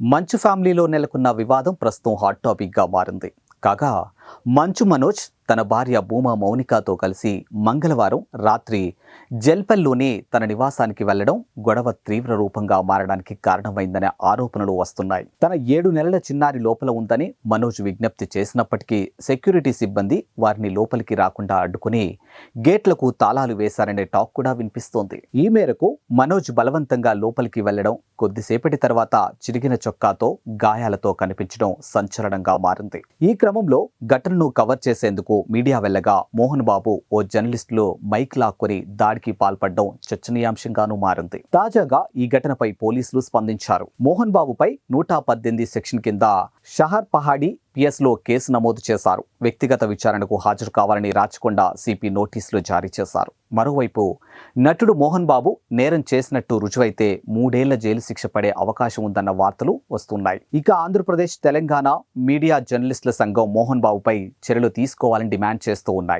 మంచు ఫ్యామిలీలో నెలకొన్న వివాదం ప్రస్తుతం హాట్ టాపిక్గా మారింది. కాగా మంచు మనోజ్ తన భార్య భూమా మౌనికాతో కలిసి మంగళవారం రాత్రి జల్పల్లోనే తన నివాసానికి వెళ్ళడం గొడవ తీవ్ర రూపంగా మారడానికి కారణమైందనే ఆరోపణలు వస్తున్నాయి. తన ఏడు నెలల చిన్నారి లోపల ఉందని మనోజ్ విజ్ఞప్తి చేసినప్పటికీ సెక్యూరిటీ సిబ్బంది వారిని లోపలికి రాకుండా అడ్డుకుని గేట్లకు తాళాలు వేశారనే టాక్ కూడా వినిపిస్తోంది. ఈ మేరకు మనోజ్ బలవంతంగా లోపలికి వెళ్ళడం కొద్దిసేపటి తర్వాత చిరిగిన చొక్కాతో గాయాలతో కనిపించడం సంచలనంగా మారింది. ఈ క్రమంలో ఘటనను కవర్ చేసేందుకు మీడియా వెళ్ళగా మోహన్ బాబు ఓ జర్నలిస్టులు మైక్ లాక్కొని దాడికి పాల్పడడం చర్చనీయాంశంగానూ మారింది. తాజాగా ఈ ఘటనపై పోలీసులు స్పందించారు. మోహన్ బాబుపై నూట పద్దెనిమిది సెక్షన్ కింద షహర్ పహాడీ పిఎస్లో కేసు నమోదు చేశారు. వ్యక్తిగత విచారణకు హాజరు కావాలని రాచకొండ సిపి నోటీసులు జారీ చేశారు. మరోవైపు నటుడు మోహన్ బాబు నేరం చేసినట్టు రుజువైతే మూడేళ్ళ జైలు శిక్ష పడే అవకాశం ఉందన్న వార్తలు వస్తున్నాయి. ఇక ఆంధ్రప్రదేశ్ తెలంగాణ మీడియా జర్నలిస్టుల సంఘం మోహన్ బాబుపై చర్యలు తీసుకోవాలని డిమాండ్ చేస్తూ ఉన్నాయి.